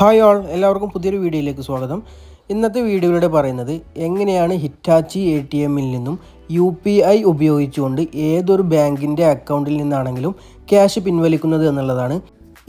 Hi all എല്ലാവർക്കും പുതിയൊരു വീഡിയോയിലേക്ക് സ്വാഗതം. ഇന്നത്തെ വീഡിയോയിലൂടെ പറയുന്നത് എങ്ങനെയാണ് ഹിറ്റാച്ചി എ ടി എമ്മിൽ നിന്നും യു പി ഐ ഉപയോഗിച്ചുകൊണ്ട് ഏതൊരു ബാങ്കിന്റെ അക്കൗണ്ടിൽ നിന്നാണെങ്കിലും ക്യാഷ് പിൻവലിക്കുന്നത് എന്നുള്ളതാണ്.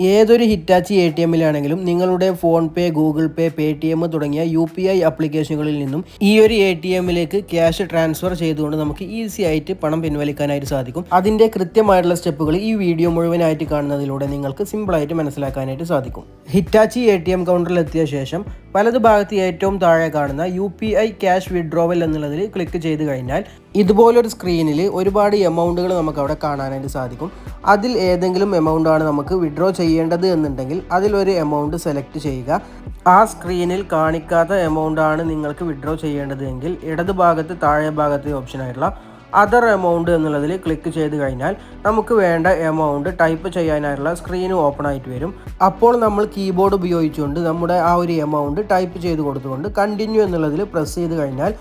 ഏതൊരു ഹിറ്റാച്ചി എ ടി എമ്മിലാണെങ്കിലും നിങ്ങളുടെ ഫോൺ പേ ഗൂഗിൾ പേ പേ ടി എം തുടങ്ങിയ യു പി ഐ ആപ്ലിക്കേഷനുകളിൽ നിന്നും ഈ ഒരു എ ടി എമ്മിലേക്ക് ക്യാഷ് ട്രാൻസ്ഫർ ചെയ്തുകൊണ്ട് നമുക്ക് ഈസി ആയിട്ട് പണം പിൻവലിക്കാനായിട്ട് സാധിക്കും. അതിന്റെ കൃത്യമായിട്ടുള്ള സ്റ്റെപ്പുകൾ ഈ വീഡിയോ മുഴുവനായിട്ട് കാണുന്നതിലൂടെ നിങ്ങൾക്ക് സിമ്പിളായിട്ട് മനസ്സിലാക്കാനായിട്ട് സാധിക്കും. ഹിറ്റാച്ചി എ ടി എം കൗണ്ടറിൽ എത്തിയ ശേഷം വലതു ഭാഗത്ത് ഏറ്റവും താഴെ കാണുന്ന U P I cash withdrawal എന്നുള്ളതിൽ ക്ലിക്ക് ചെയ്ത് കഴിഞ്ഞാൽ ഇതുപോലൊരു സ്ക്രീനിൽ ഒരുപാട് എമൗണ്ടുകൾ നമുക്ക് അവിടെ കാണാനായിട്ട് സാധിക്കും. അതിൽ ഏതെങ്കിലും എമൗണ്ട് ആണ് നമുക്ക് വിഡ്രോ ചെയ്യേണ്ടത് എന്നുണ്ടെങ്കിൽ അതിലൊരു എമൗണ്ട് സെലക്ട് ചെയ്യുക. ആ സ്ക്രീനിൽ കാണിക്കാത്ത എമൗണ്ട് ആണ് നിങ്ങൾക്ക് വിഡ്രോ ചെയ്യേണ്ടത് എങ്കിൽ ഇടത് ഭാഗത്ത് താഴെ ഭാഗത്തെ ഓപ്ഷനായിട്ടുള്ള അതർ എമൗണ്ട് എന്നുള്ളതിൽ ക്ലിക്ക് ചെയ്ത് കഴിഞ്ഞാൽ നമുക്ക് വേണ്ട എമൗണ്ട് ടൈപ്പ് ചെയ്യാനായിട്ടുള്ള സ്ക്രീൻ ഓപ്പൺ ആയിട്ട് വരും. അപ്പോൾ നമ്മൾ കീബോർഡ് ഉപയോഗിച്ചുകൊണ്ട് നമ്മുടെ ആ ഒരു എമൗണ്ട് ടൈപ്പ് ചെയ്ത് കൊടുത്തുകൊണ്ട് കണ്ടിന്യൂ എന്നുള്ളതിൽ പ്രസ് ചെയ്ത് കഴിഞ്ഞാൽ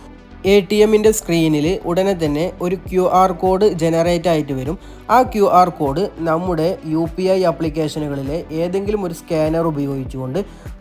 എ ടി എമ്മിന്റെ സ്ക്രീനിൽ ഉടനെ തന്നെ ഒരു ക്യു ആർ കോഡ് ജനറേറ്റ് ആയിട്ട് വരും. ആ ക്യു ആർ കോഡ് നമ്മുടെ യു പി ഐ ആപ്ലിക്കേഷനുകളിലെ ഏതെങ്കിലും ഒരു സ്കാനർ ഉപയോഗിച്ചുകൊണ്ട്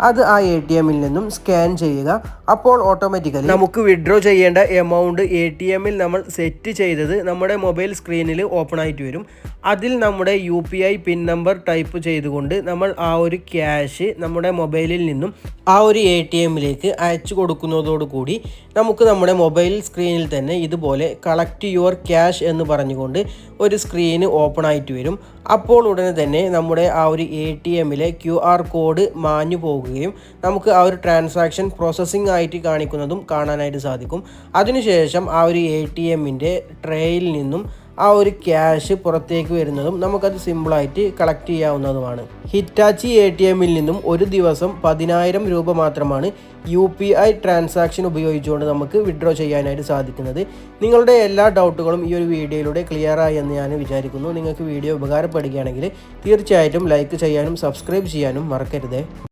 അത് ആ എ ടി എമ്മിൽ നിന്നും സ്കാൻ ചെയ്യുക. അപ്പോൾ ഓട്ടോമാറ്റിക്കലി നമുക്ക് വിഡ്രോ ചെയ്യേണ്ട എമൗണ്ട് എ ടി എമ്മിൽ നമ്മൾ സെറ്റ് ചെയ്തത് നമ്മുടെ മൊബൈൽ സ്ക്രീനിൽ ഓപ്പൺ ആയിട്ട് വരും. അതിൽ നമ്മുടെ U P I pin number type ചെയ്തുകൊണ്ട് നമ്മൾ ആ ഒരു ക്യാഷ് നമ്മുടെ മൊബൈലിൽ നിന്നും ആ ഒരു എ ടി എമ്മിലേക്ക് അയച്ചു കൊടുക്കുന്നതോടുകൂടി നമുക്ക് നമ്മുടെ മൊബൈൽ സ്ക്രീനിൽ തന്നെ ഇതുപോലെ കളക്ട് യുവർ ക്യാഷ് എന്ന് പറഞ്ഞുകൊണ്ട് ഒരു സ്ക്രീന് ഓപ്പൺ ആയിട്ട് വരും. അപ്പോൾ ഉടനെ തന്നെ നമ്മുടെ ആ ഒരു എ ടി എമ്മിലെ ക്യു ആർ കോഡ് മാഞ്ഞു പോകുകയും നമുക്ക് ആ ഒരു ട്രാൻസാക്ഷൻ പ്രോസസ്സിംഗ് ആയിട്ട് കാണിക്കുന്നതും കാണാനായിട്ട് സാധിക്കും. അതിനുശേഷം ആ ഒരു എ ടി എമ്മിന്റെ ട്രേയിൽ നിന്നും ആ ഒരു ക്യാഷ് പുറത്തേക്ക് വരുന്നതും നമുക്കത് സിമ്പിളായിട്ട് കളക്ട് ചെയ്യാവുന്നതുമാണ്. ഹിറ്റാച്ചി എ ടി എമ്മിൽ നിന്നും ഒരു ദിവസം പതിനായിരം രൂപ മാത്രമാണ് യു പി ഐ ട്രാൻസാക്ഷൻ ഉപയോഗിച്ചുകൊണ്ട് നമുക്ക് വിഡ്രോ ചെയ്യാനായിട്ട് സാധിക്കുന്നത്. നിങ്ങളുടെ എല്ലാ ഡൗട്ടുകളും ഈ ഒരു വീഡിയോയിലൂടെ ക്ലിയർ ആയി എന്ന് ഞാൻ വിചാരിക്കുന്നു. നിങ്ങൾക്ക് വീഡിയോ ഉപകാരപ്പെടുകയാണെങ്കിൽ തീർച്ചയായിട്ടും ലൈക്ക് ചെയ്യാനും സബ്സ്ക്രൈബ് ചെയ്യാനും മറക്കരുത്.